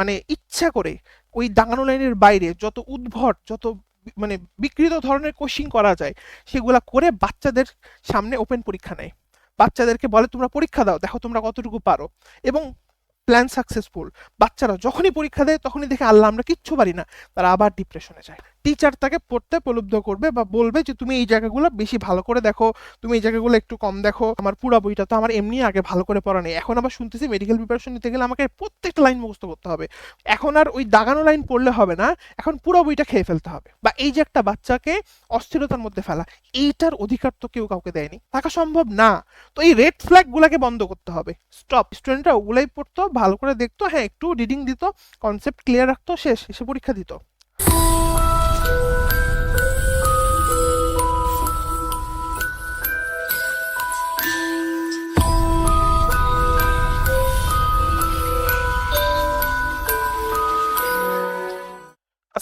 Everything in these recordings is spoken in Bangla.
মানে ইচ্ছা করে ওই দাঙানো লাইনের বাইরে যত উদ্ভট, যত মানে বিকৃত ধরনের কোচিং করা যায়, সেগুলা করে বাচ্চাদের সামনে ওপেন পরীক্ষা নেয়। বাচ্চাদেরকে বলে, তোমরা পরীক্ষা দাও, দেখো তোমরা কতটুকু পারো। এবং প্ল্যান সাকসেসফুল বাচ্চারা যখনই পরীক্ষা দেয়, তখনই দেখে, আল্লাহ, আমরা কিচ্ছু পারি না। তারা আবার ডিপ্রেশনে যায়। টিচার তাকে পড়তে প্রলুব্ধ করবে বা বলবে যে, তুমি এই জায়গাগুলো বেশি ভালো করে দেখো, তুমি এই জায়গাগুলো একটু কম দেখো, আমার পুরো বইটা তো আমার এমনি আগে ভালো করে পড়া নেই। এখন আবার শুনতেছি মেডিকেল প্রিপারেশন নিতে গেলে আমাকে প্রত্যেকটা লাইন মুখস্থ করতে হবে। এখন আর ওই দাগানো লাইন পড়লে হবে না, এখন পুরো বইটা খেয়ে ফেলতে হবে। বা এই যে একটা বাচ্চাকে অস্থিরতার মধ্যে ফেলা, এইটার অধিকার তো কেউ কাউকে দেয়নি। থাকা সম্ভব না। তো এই রেড ফ্ল্যাগ গুলাকে বন্ধ করতে হবে। স্টপ স্টুডেন্টরা ওগুলাই পড়তো, ভালো করে দেখতো হ্যাঁ একটু রিডিং দিত কনসেপ্ট ক্লিয়ার রাখতো, শেষ, এসে পরীক্ষা দিত।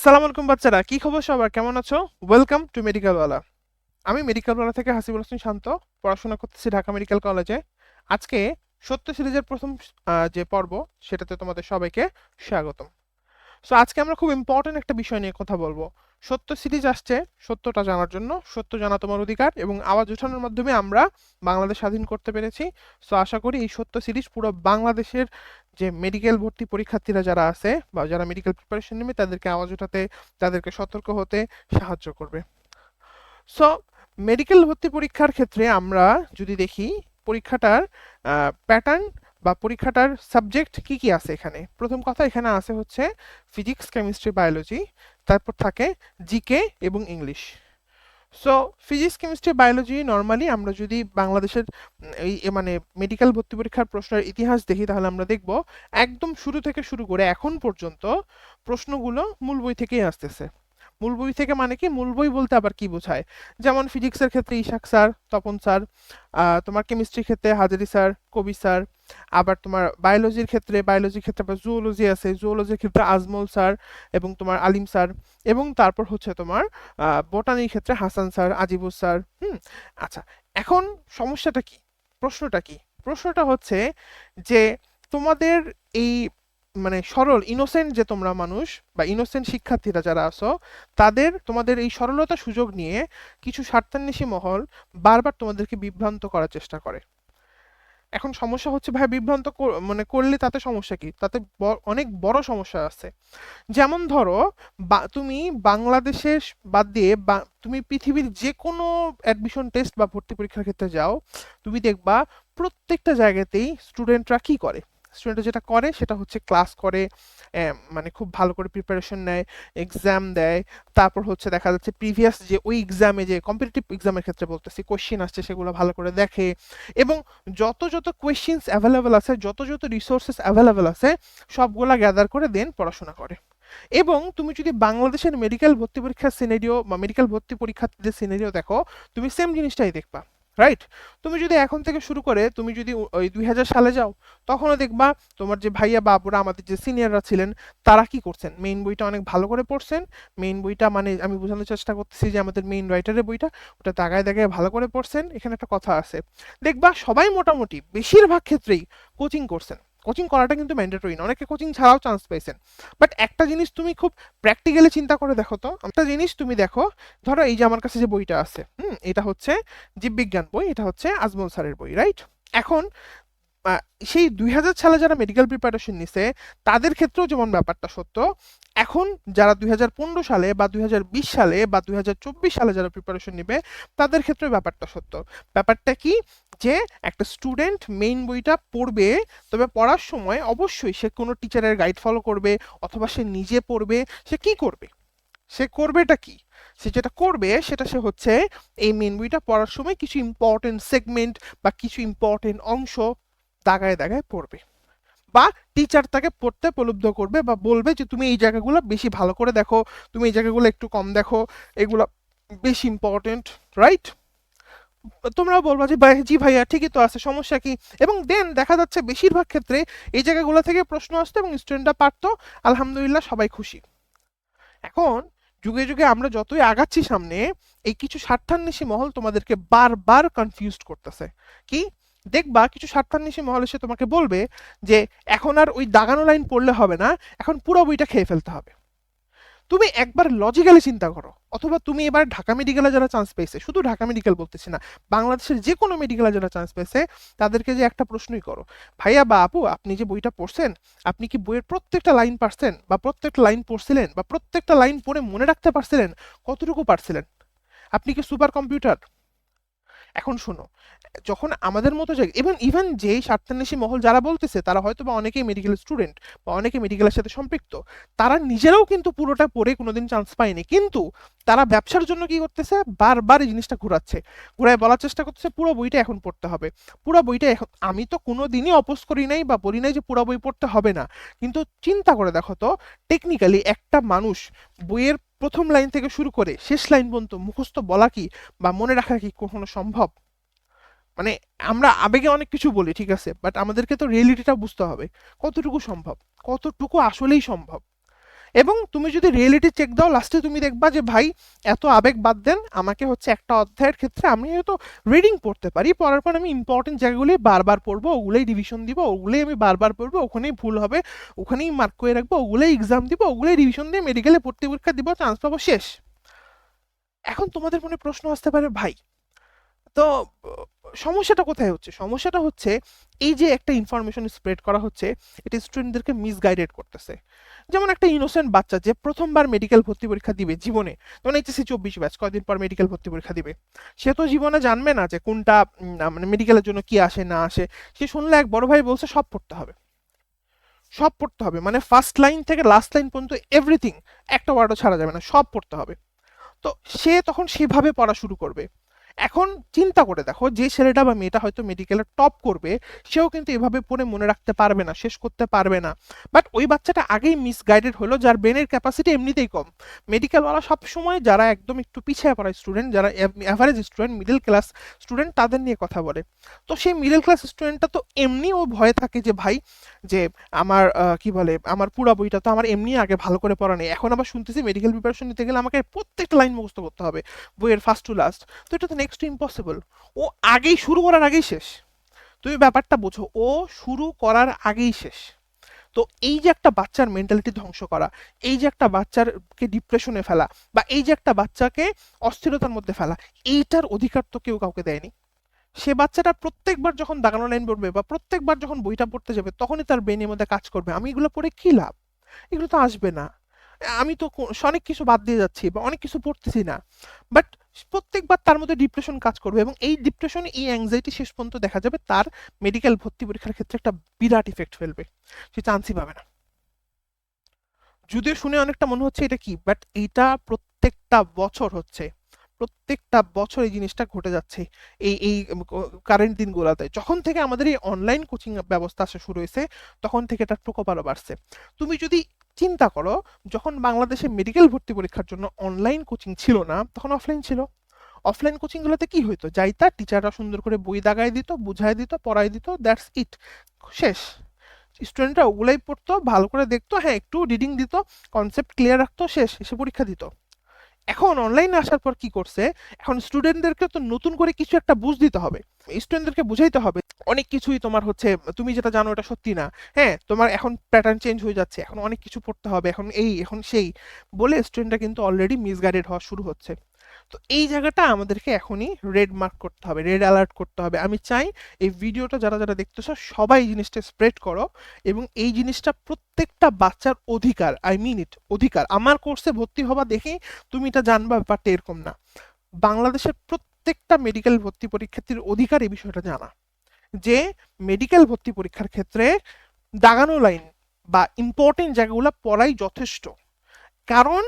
আসসালামু আলাইকুম বাচ্চারা, কি খবর সবার? কেমন আছো? ওয়েলকাম টু মেডিকেলওয়ালা আমি মেডিকেলওয়ালা থেকে হাসিবুল হোসেন শান্ত, পড়াশোনা করতেছি ঢাকা মেডিকেল কলেজে আজকে সত্য সিরিজের প্রথম যে পর্ব, সেটাতে তোমাদের সবাইকে স্বাগতম। সো আজকে আমরা খুব ইম্পর্টেন্ট একটা বিষয় নিয়ে কথা বলব। সত্য সিরিজ আসছে, সত্যটা জানার জন্য। সত্য জানা তোমার অধিকার এবং আওয়াজ ওঠানোর মাধ্যমে আমরা বাংলাদেশ স্বাধীন করতে পেরেছি। সো আশা করি এই সত্য সিরিজ পুরো বাংলাদেশের যে মেডিকেল ভর্তি পরীক্ষার্থীরা যারা আছে বা যারা মেডিকেল প্রিপারেশন নেবে, তাদেরকে আওয়াজ ওঠাতে তাদেরকে সতর্ক হতে সাহায্য করবে। সো মেডিকেল ভর্তি পরীক্ষার ক্ষেত্রে আমরা যদি দেখি, পরীক্ষাটার প্যাটার্ন বা পরীক্ষাটার সাবজেক্ট কি কি আছে এখানে? প্রথম কথা এখানে আছে হচ্ছে ফিজিক্স কেমিস্ট্রি বায়োলজি তারপর থাকে জিকে এবং English so physics chemistry biology normally আমরা যদি বাংলাদেশের এই মানে মেডিকেল ভর্তি পরীক্ষার প্রশ্নের ইতিহাস দেখি, তাহলে আমরা দেখব একদম শুরু থেকে শুরু করে এখন পর্যন্ত প্রশ্নগুলো মূল বই থেকেই আসতেছে। মূল বই থেকে মানে কি? মূল বই বলতে আবার কি বোঝায়? যেমন ফিজিক্সের ক্ষেত্রে ইশাক স্যার, তপন স্যার তোমার কেমিস্ট্রির ক্ষেত্রে হাজারি স্যার, কবি স্যার, আবার তোমার বায়োলজির ক্ষেত্রে বায়োলজির ক্ষেত্রে আবার জুওলজি আছে। জুওলজির ক্ষেত্রে আজমল স্যার এবং তোমার আলিম স্যার এবং তারপর হচ্ছে তোমার বোটানির ক্ষেত্রে হাসান স্যার আজিবুর স্যার, হুম? আচ্ছা এখন সমস্যাটা কি? প্রশ্নটা কি? প্রশ্নটা হচ্ছে যে তোমাদের এই মানে সরল ইনোসেন্ট যে তোমরা মানুষ বা ইনোসেন্ট শিক্ষার্থীরা যারা আছো, তাদের তোমাদের এই সরলতা সুযোগ নিয়ে কিছু স্বার্থান্বেষী মহল বারবার তোমাদেরকে বিভ্রান্ত করার চেষ্টা করে। এখন সমস্যা হচ্ছে ভাই, বিভ্রান্ত মানে করলে তাতে সমস্যা কি? তাতে অনেক বড় সমস্যা আছে। যেমন ধরো তুমি বাংলাদেশের বাদ দিয়ে তুমি পৃথিবীর যে কোনো অ্যাডমিশন টেস্ট বা ভর্তি পরীক্ষার ক্ষেত্রে যাও, তুমি দেখবা প্রত্যেকটা জায়গাতেই স্টুডেন্টরা কি করে? স্টুডেন্টরা যেটা করে সেটা হচ্ছে ক্লাস করে মানে খুব ভালো করে প্রিপারেশন নেয় এক্সাম দেয়। তারপর হচ্ছে দেখা যাচ্ছে প্রিভিয়াস যে ওই এক্সামে যে কম্পিটিটিভ এক্সামের ক্ষেত্রে বলতেছি কোশ্চেন আসছে সেগুলো ভালো করে দেখে এবং যত যত কোয়েশ্চেন্স অ্যাভেলেবেল আছে, যত যত রিসোর্সেস অ্যাভেলেবেল আছে, সবগুলা গ্যাদার করে দেন পড়াশোনা করে। এবং তুমি যদি বাংলাদেশের মেডিকেল ভর্তি পরীক্ষার সিনারিও বা মেডিকেল ভর্তি পরীক্ষার্থীদের সিনারিও দেখো, তুমি সেম জিনিসটাই দেখবা। রাইট তুমি যদি এখন থেকে শুরু করে, তুমি যদি ওই দুই হাজার সালে যাও, তখনও দেখবা তোমার যে ভাইয়া বাবুরা, আমাদের যে সিনিয়ররা ছিলেন, তারা কি করছেন? মেইন বইটা অনেক ভালো করে পড়ছেন। মেইন বইটা মানে আমি বোঝানোর চেষ্টা করতেছি যে আমাদের মেইন রাইটারের বইটা, ওটা দাগায় দাগায় ভালো করে পড়ছেন। এখানে একটা কথা আছে। দেখবা সবাই মোটামুটি, বেশিরভাগ ক্ষেত্রেই কোচিং করছেন। কোচিং করাটা কিন্তু ম্যান্ডেটরি না। অনেকে কোচিং ছাড়াও চান্স পেয়েছেন বাট একটা জিনিস তুমি খুব প্র্যাকটিক্যালি চিন্তা করে দেখো তো। একটা জিনিস তুমি দেখো, ধরো এই যে আমার কাছে যে বইটা আছে, হুম, এটা হচ্ছে জীববিজ্ঞান বই, এটা হচ্ছে আজমল স্যারের বই রাইট এখন সেই দুই হাজার সালে যারা মেডিকেল প্রিপারেশন নিছে, তাদের ক্ষেত্রেও যেমন ব্যাপারটা সত্য, এখন যারা দুই হাজার পনেরো সালে বা দুই হাজার বিশ সালে বা দুই হাজার চব্বিশ সালে যারা প্রিপারেশন নেবে, তাদের ক্ষেত্রে ব্যাপারটা সত্য। ব্যাপারটা কি? যে একটা স্টুডেন্ট মেইন বইটা পড়বে, তবে পড়ার সময় অবশ্যই সে কোনো টিচারের গাইড ফলো করবে, অথবা সে নিজে পড়বে, সে কি করবে? সে করবেটা কি? সে যেটা করবে, সেটা সে হচ্ছে এই মেইন বইটা পড়ার সময় কিছু ইম্পর্টেন্ট সেগমেন্ট বা কিছু ইম্পর্টেন্ট অংশ দাগায় দাগায় পড়বে। বা টিচার তাকে পড়তে প্রলুব্ধ করবে বা বলবে যে, তুমি এই জায়গাগুলো বেশি ভালো করে দেখো, তুমি এই জায়গাগুলো একটু কম দেখো, এগুলো বেশি ইম্পর্টেন্ট রাইট তোমরা বলবা যে ভাই, জি ভাইয়া, ঠিকই তো আছে, সমস্যা কি? এবং দেন দেখা যাচ্ছে বেশিরভাগ ক্ষেত্রে এই জায়গাগুলো থেকে প্রশ্ন আসতো এবং স্টুডেন্টরা পারতো, আলহামদুলিল্লাহ সবাই খুশি। এখন যুগে যুগে আমরা যতই আগাচ্ছি সামনে, এই কিছু স্বার্থান্বেষী মহল তোমাদেরকে বারবার কনফিউজড করতেছে। কি? দেখবা কিছু স্বার্থান্বেষী মহল এসে তোমাকে বলবে যে, এখন আর ওই দাগানো লাইন পড়লে হবে না, এখন পুরো বইটা খেয়ে ফেলতে হবে। তুমি একবার লজিক্যালি চিন্তা করো, অথবা তুমি এবার ঢাকা মেডিকেলে যারা চান্স পেয়েছে, শুধু ঢাকা মেডিকেল বলতেছি না, বাংলাদেশের যে কোনো মেডিকেলে যারা চান্স পেয়েছে, তাদেরকে যে একটা প্রশ্নই করো, ভাইয়া বা আপু, আপনি যে বইটা পড়ছেন, আপনি কি বইয়ের প্রত্যেকটা লাইন পারছেন, বা প্রত্যেকটা লাইন পড়ছিলেন, বা প্রত্যেকটা লাইন পড়ে মনে রাখতে পারছিলেন, কতটুকু পারছিলেন? আপনি কি সুপার কম্পিউটার এখন শোনো, যখন আমাদের মতো জায়গায় ইভেন ইভেন যেই স্বার্থান্বেষী মহল যারা বলতেছে, তারা হয়তো বা অনেকেই মেডিকেল স্টুডেন্ট বা অনেকে মেডিকেলের সাথে সম্পৃক্ত, তারা নিজেরাও কিন্তু পুরোটা পড়ে কোনোদিন চান্স পায়নি। কিন্তু তারা ব্যবসার জন্য কি করতেছে? বারবার এই জিনিসটা ঘুরাচ্ছে। ঘুরায় বলার চেষ্টা করতেছে, পুরো বইটা এখন পড়তে হবে। পুরো বইটা এখন আমি তো কোনো দিনই অপোজ করি নাই বা বলি নাই যে পুরো বই পড়তে হবে না। কিন্তু চিন্তা করে দেখো তো টেকনিক্যালি একটা মানুষ বইয়ের প্রথম লাইন থেকে শুরু করে শেষ লাইন পর্যন্ত মুখস্থ বলা কি বা মনে রাখা কি কখনো সম্ভব? মানে আমরা আবেগে অনেক কিছু বলি, ঠিক আছে? বাট আমাদেরকে তো রিয়েলিটিটা বুঝতে হবে। কতটুকু সম্ভব? কতটুকু আসলেই সম্ভব? এবং তুমি যদি রিয়েলিটি চেক দাও লাস্টে তুমি দেখবা যে, ভাই, এত আবেগ বাদ দেন, আমাকে হচ্ছে একটা অধ্যায়ের ক্ষেত্রে আমি হয়তো রিডিং পড়তে পারি। পড়ার পর আমি ইম্পর্টেন্ট জায়গাগুলি বারবার পড়ব, ওগুলোই ডিভিশন দিব, ওগুলোই আমি বারবার পড়ব, ওখানেই ভুল হবে, ওখানেই মার্ক করে রাখব, ওগুলোই এক্সাম দিব, ওগুলোই রিভিশন দিয়ে মেডিকেলে ভর্তি পরীক্ষা দিব চান্স পাবো, শেষ। এখন তোমাদের মনে প্রশ্ন আসতে পারে, ভাই তো, সমস্যাটা কোথায় হচ্ছে? সমস্যাটা হচ্ছে এই যে একটা ইনফরমেশন স্প্রেড করা হচ্ছে, এটা স্টুডেন্টদেরকে মিসগাইডেড করতেছে। যেমন একটা ইনোসেন্ট বাচ্চা যে প্রথমবার মেডিকেল ভর্তি পরীক্ষা দিবে জীবনে, যেমন এইচএসসি চব্বিশ ব্যাচ কয়দিন পর মেডিকেল ভর্তি পরীক্ষা দিবে। সে তো জীবনে জানবে না যে কোনটা মানে মেডিকেলের জন্য কি আসে, না আসে। সে শুনলে এক বড় ভাই বলছে, সব পড়তে হবে। সব পড়তে হবে। মানে ফার্স্ট লাইন থেকে লাস্ট লাইন পর্যন্ত এভরিথিং একটা ওয়ার্ডও ছাড়া যাবে না, সব পড়তে হবে। তো সে তখন সেভাবে পড়া শুরু করবে। এখন চিন্তা করে দেখো, যে ছেলেটা বা মেয়েটা হয়তো মেডিকেলে টপ করবে, সেও কিন্তু এভাবে পড়ে মনে রাখতে পারবে না, শেষ করতে পারবে না। বাট ওই বাচ্চাটা আগেই মিসগাইডেড হলো, যার ব্রেনের ক্যাপাসিটি এমনিতেই কম। মেডিকেলওয়ালা সবসময় যারা একদম একটু পিছিয়ে পড়া স্টুডেন্ট যারা average student middle class student তাদের নিয়ে কথা বলে। তো সেই মিডল ক্লাস স্টুডেন্টটা তো এমনি ও ভয়ে থাকে যে, ভাই, যে আমার কি বলে, আমার পুরো বইটা তো আমার এমনি আগে ভালো করে পড়া নেই। এখন আবার শুনতেছি মেডিকেল প্রিপারেশন নিতে গেলে আমাকে প্রত্যেকটা লাইন মুখস্থ করতে হবে, বইয়ের ফার্স্ট টু লাস্ট তো এটা তো নেক্সট ইম্পসিবল ও আগেই শুরু করার আগেই শেষ। তুমি ব্যাপারটা বোঝো, ও শুরু করার আগেই শেষ। তো এই যে একটা বাচ্চার মেন্টালিটি ধ্বংস করা, এই যে একটা বাচ্চারকে ডিপ্রেশনে ফেলা, বা এই যে একটা বাচ্চাকে অস্থিরতার মধ্যে ফেলা, এইটার অধিকার তো কেউ কাউকে দেয়নি। সে বাচ্চাটা প্রত্যেকবার যখন দাগানো লাইন পড়বে, বা প্রত্যেকবার যখন বইটা পড়তে যাবে, তখনই তার ব্রেনের মধ্যে কাজ করবে। আমি এগুলো পড়ে কী লাভ? এগুলো তো আসবে না। আমি তো অনেক কিছু বাদ দিয়ে যাচ্ছি, বা অনেক কিছু পড়তেছি না। বাট প্রত্যেকবার তার মধ্যে ডিপ্রেশন কাজ করবে এবং এই ডিপ্রেশন এই অ্যাংজাইটি শেষ পর্যন্ত দেখা যাবে তার মেডিকেল ভর্তি পরীক্ষার ক্ষেত্রে একটা বিরাট ইফেক্ট ফেলবে। সে চান্সই পাবে না। যদিও শুনে অনেকটা মনে হচ্ছে এটা কি বাট এইটা প্রত্যেকটা বছর হচ্ছে। প্রত্যেকটা বছর এই জিনিসটা ঘটে যাচ্ছে। এই এই কারেন্ট দিনগুলোতে। যখন থেকে আমাদের এই অনলাইন কোচিং ব্যবস্থা আসা শুরু হয়েছে, তখন থেকে এটার প্রকোপ আরও বাড়ছে। তুমি যদি চিন্তা করো, যখন বাংলাদেশে মেডিকেল ভর্তি পরীক্ষার জন্য অনলাইন কোচিং ছিল না, তখন অফলাইন ছিল। অফলাইন কোচিংগুলোতে কি হইতো? যাইতা টিচাররা সুন্দর করে বই দাগায় দিত বুঝাই দিত পড়াই দিত দ্যাটস ইট শেষ। স্টুডেন্টরা ওগুলাই পড়তো, ভালো করে দেখতো হ্যাঁ একটু রিডিং দিত কনসেপ্ট ক্লিয়ার রাখতো, শেষ, এসে পরীক্ষা দিত। এখন অনলাইনে আসার পর কি করছে? এখন স্টুডেন্টদেরকে তো নতুন করে কিছু একটা বুঝ দিতে হবে। স্টুডেন্টদেরকে বুঝাইতে হবে, অনেক কিছুই তোমার হচ্ছে, তুমি যেটা জানো এটা সত্যি না। হ্যাঁ তোমার এখন প্যাটার্ন চেঞ্জ হয়ে যাচ্ছে, এখন অনেক কিছু পড়তে হবে, এখন এই, এখন সেই বলে স্টুডেন্টরা কিন্তু অলরেডি মিসগাইডেড হওয়া শুরু হচ্ছে। তো এই জায়গাটা আমাদেরকে এখনই রেড মার্ক করতে হবে রেড অ্যালার্ট করতে হবে। আমি চাই এই ভিডিওটা যারা যারা দেখতেছো, সবাই এই জিনিসটা স্প্রেড করো এবং এই জিনিসটা প্রত্যেকটা বাচ্চার অধিকার আই মিন ইট অধিকার। আমার কোর্সে ভর্তি হবা দেখেই তুমি এটা জানবা ব্যাপারটা এরকম না। বাংলাদেশের প্রত্যেকটা মেডিকেল ভর্তি পরীক্ষার্থীর অধিকার এই বিষয়টা জানা। যে মেডিকেল ভর্তি পরীক্ষার ক্ষেত্রে দাগানো লাইন বা ইম্পর্টেন্ট জায়গাগুলো পড়াই যথেষ্ট। কারণ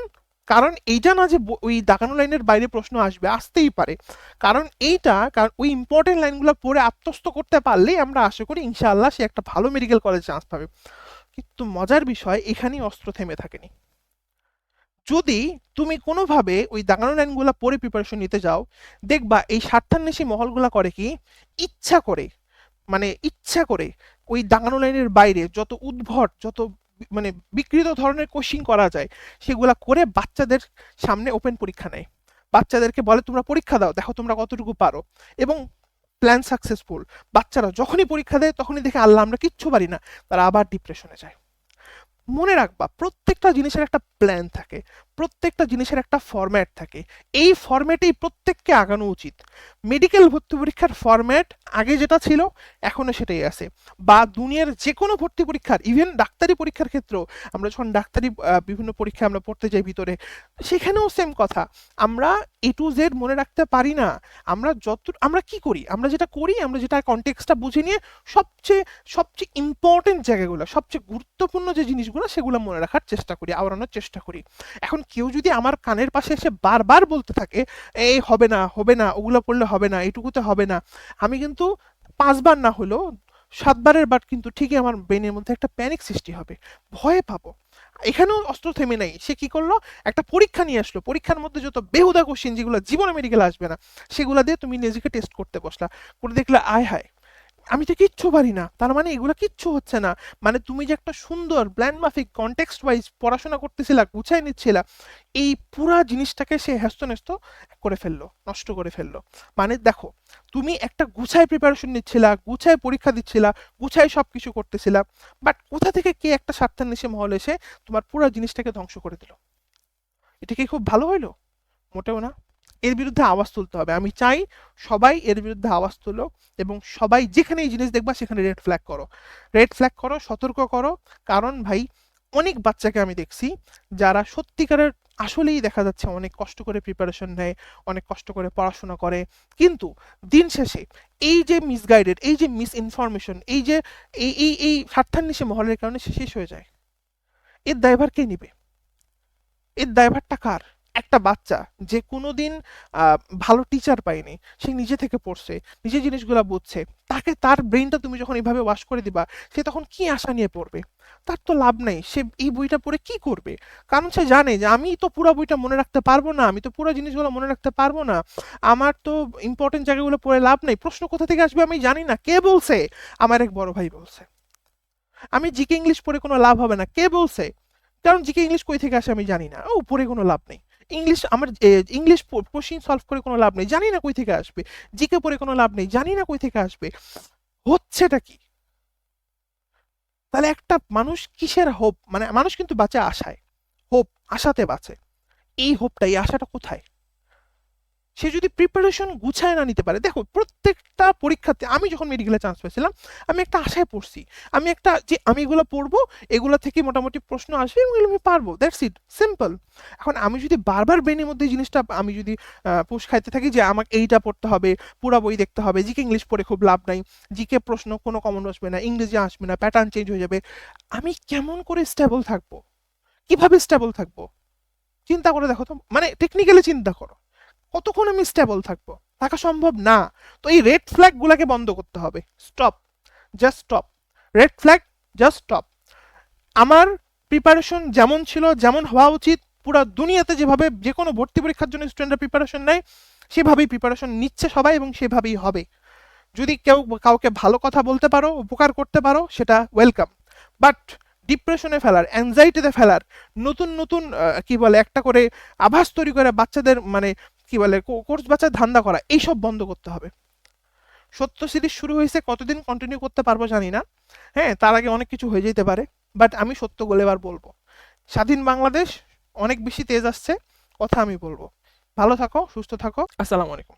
কারণ এইটা না যে ওই দাগানো লাইনের বাইরে প্রশ্ন আসবে, আসতেই পারে। কারণ এইটা, কারণ ওই ইম্পর্টেন্ট লাইনগুলো পড়ে আত্মস্থ করতে পারলেই আমরা আশা করি ইনশাআল্লাহ সে একটা ভালো মেডিকেল কলেজ চান্স পাবে। কিন্তু মজার বিষয়, এখানেই অস্ত্র থেমে থাকেনি। যদি তুমি কোনোভাবে ওই দাগানো লাইনগুলো পড়ে প্রিপারেশন নিতে যাও, দেখবা এই স্বার্থান্বেষী মহলগুলা করে কি, ইচ্ছা করে মানে ইচ্ছা করে ওই দাগানো লাইনের বাইরে যত উদ্ভট, যত মানে বিকৃত ধরনের কোশ্চিন করা যায়, সেগুলা করে বাচ্চাদের সামনে ওপেন পরীক্ষা নেয়। বাচ্চাদেরকে বলে, তোমরা পরীক্ষা দাও, দেখো তোমরা কতটুকু পারো। এবং প্ল্যান সাকসেসফুল বাচ্চারা যখনই পরীক্ষা দেয়, তখনই দেখে, আল্লাহ, আমরা কিচ্ছু পারি না। তারা আবার ডিপ্রেশনে যায়। মনে রাখবা, প্রত্যেকটা জিনিসের একটা প্ল্যান থাকে। প্রত্যেকটা জিনিসের একটা ফরম্যাট থাকে। এই ফরম্যাটেই প্রত্যেককে আগানো উচিত। মেডিকেল ভর্তি পরীক্ষার ফরম্যাট আগে যেটা ছিল এখনও সেটাই আছে। বা দুনিয়ার যে কোনো ভর্তি পরীক্ষার ইভেন ডাক্তারি পরীক্ষার ক্ষেত্রেও আমরা যখন ডাক্তারি বিভিন্ন পরীক্ষা আমরা পড়তে যাই ভিতরে, সেখানেও সেম কথা। আমরা এ টু জেড মনে রাখতে পারি না। আমরা যত, আমরা কি করি? আমরা যেটা করি, আমরা যেটা কনটেক্সটটা বুঝে নিয়ে সবচেয়ে সবচেয়ে ইম্পর্টেন্ট জায়গাগুলো, সবচেয়ে গুরুত্বপূর্ণ যে জিনিসগুলো, সেগুলো মনে রাখার চেষ্টা করি, আওড়ানোর চেষ্টা করি। এখন কেউ যদি আমার কানের পাশে এসে বারবার বলতে থাকে, এই হবে না হবে না, ওগুলো পড়লে হবে না, এটুকুতে হবে না। আমি কিন্তু পাঁচবার না হলেও সাতবারের বার কিন্তু ঠিকই আমার ব্রেনের মধ্যে একটা প্যানিক সৃষ্টি হবে। ভয়ে পাবো এখানেও অস্ত্র থেমে নাই। সে কি করল? একটা পরীক্ষা নিয়ে আসলো। পরীক্ষার মধ্যে যত বেহুদা কোশ্চিন যেগুলো জীবনে মেডিকেল আসবে না, সেগুলো দিয়ে তুমি নিজেকে টেস্ট করতে বসলা। করে দেখলে, আয় হায় আমি তো কিচ্ছু পারি না। তার মানে এগুলো কিচ্ছু হচ্ছে না। মানে তুমি যে একটা সুন্দর ব্ল্যান্ড মাফিক কনটেক্সট ওয়াইজ পড়াশোনা করতেছিলা গুছাই নিচ্ছিলা, এই পুরা জিনিসটাকে সে হ্যাস্ত করে ফেলল, নষ্ট করে ফেলল। মানে দেখো, তুমি একটা গুছায় প্রিপারেশন নিচ্ছিলা, গুছায় পরীক্ষা দিচ্ছিলা, গুছায় সব কিছু করতেছিলা বাট কোথা থেকে কে একটা স্বার্থের স্বার্থান্বেষী মহল এসে তোমার পুরো জিনিসটাকে ধ্বংস করে দিল? এটা কি খুব ভালো হইল? মোটেও না। এর বিরুদ্ধে আওয়াজ তুলতে হবে। আমি চাই সবাই এর বিরুদ্ধে আওয়াজ তুলো এবং সবাই যেখানে এই জিনিস দেখবা সেখানে রেড ফ্ল্যাগ করো। রেড ফ্ল্যাগ করো, সতর্ক করো। কারণ ভাই, অনেক বাচ্চাকে আমি দেখছি যারা সত্যিকারের আসলেই দেখা যাচ্ছে অনেক কষ্ট করে প্রিপারেশন নেয়, অনেক কষ্ট করে পড়াশোনা করে। কিন্তু দিন শেষে এই যে মিসগাইডেড এই যে মিস ইনফরমেশন এই যে এই এই এই স্বার্থান্বেষী মহলের কারণে সে শেষ হয়ে যায়। এর দায়ভার কে নিবে? এর দায়ভারটা কার? একটা বাচ্চা যে কোনোদিন আহ, ভালো টিচার পায়নি সে নিজে থেকে পড়ছে নিজে জিনিসগুলো বুঝছে তাকে তার ব্রেনটা তুমি যখন এইভাবে ওয়াশ করে দিবা সে তখন কি আশা নিয়ে পড়বে? তার তো লাভ নেই সে এই বইটা পড়ে কি করবে? কারণ সে জানে যে আমি তো পুরো বইটা মনে রাখতে পারব না আমি তো পুরো জিনিসগুলো মনে রাখতে পারব না আমার তো ইম্পর্টেন্ট জায়গাগুলো পড়ে লাভ নেই প্রশ্ন কোথা থেকে আসবে আমি জানি না কে বলছে? আমার এক বড় ভাই বলছে। আমি জিকে ইংলিশ পড়ে কোনো লাভ হবে না কে বলছে? কারণ জিকে ইংলিশ কই থেকে আসে আমি জানি না ও পড়ে কোনো লাভ নেই। ইংলিশ আমার ইংলিশ কোশ্চিন সলভ করে কোনো লাভ নেই। জানি না কই থেকে আসবে। জিকে পড়ে কোনো লাভ নেই। জানি না কই থেকে আসবে। হচ্ছেটা কি? তাহলে একটা মানুষ কিসের হোপ মানে মানুষ কিন্তু বাঁচে আশায়। হোপ আশাতে বাঁচে। এই হোপটা এই আশাটা কোথায়? সে যদি প্রিপারেশন গুছায় না নিতে পারে, দেখো প্রত্যেকটা পরীক্ষাতে আমি যখন মেডিকেলে চান্স পেয়েছিলাম, আমি একটা আশায় পড়ছি। আমি একটা যে আমি এগুলো পড়ব, এগুলো থেকে মোটামুটি প্রশ্ন আসবে এবং এগুলো আমি পারব। দ্যাটস ইট সিম্পল এখন আমি যদি বারবার ব্রেনের মধ্যে জিনিসটা আমি যদি পুষ খাইতে থাকি যে আমাকে এইটা পড়তে হবে, পুরো বই দেখতে হবে জিকে ইংলিশ পড়ে খুব লাভ নাই জিকে প্রশ্ন কোনো কমন আসবে না, ইংরেজি আসবে না প্যাটার্ন চেঞ্জ হয়ে যাবে, আমি কেমন করে স্টেবল থাকব? কীভাবে স্টেবল থাকব? চিন্তা করে দেখো তো মানে টেকনিক্যালি চিন্তা করো। কতক্ষণ আমি স্টেবল থাকব? থাকা সম্ভব না। তো এই রেড ফ্ল্যাগ গুলাকে বন্ধ করতে হবে। Stop just stop red flag just stop আমার প্রিপারেশন যেমন ছিল, যেমন হওয়া উচিত। পুরো দুনিয়াতে যেভাবে যে কোনো ভর্তি পরীক্ষার জন্য স্টুডেন্টরা প্রিপারেশন নেয়, সেভাবেই প্রিপারেশন নিচ্ছে সবাই এবং সেভাবেই হবে। যদি কেউ কাউকে ভালো কথা বলতে পারো, উপকার করতে পারো, সেটা ওয়েলকাম বাট ডিপ্রেশনে ফেলার অ্যাংজাইটিতে ফেলার, নতুন নতুন কি বলে, একটা করে আভাস তৈরি করে বাচ্চাদের মানে কি বলে কোর্স বাচ্চার ধান্দা করা, এইসব বন্ধ করতে হবে। সত্য সিরিজ শুরু হয়েছে, কতদিন কন্টিনিউ করতে পারব জানি না। হ্যাঁ তার আগে অনেক কিছু হয়ে যেতে পারে বাট আমি সত্য বলে এবার বলব। স্বাধীন বাংলাদেশ, অনেক বেশি তেজ আসছে, কথা আমি বলব। ভালো থাকো, সুস্থ থাকো। আসসালামু আলাইকুম।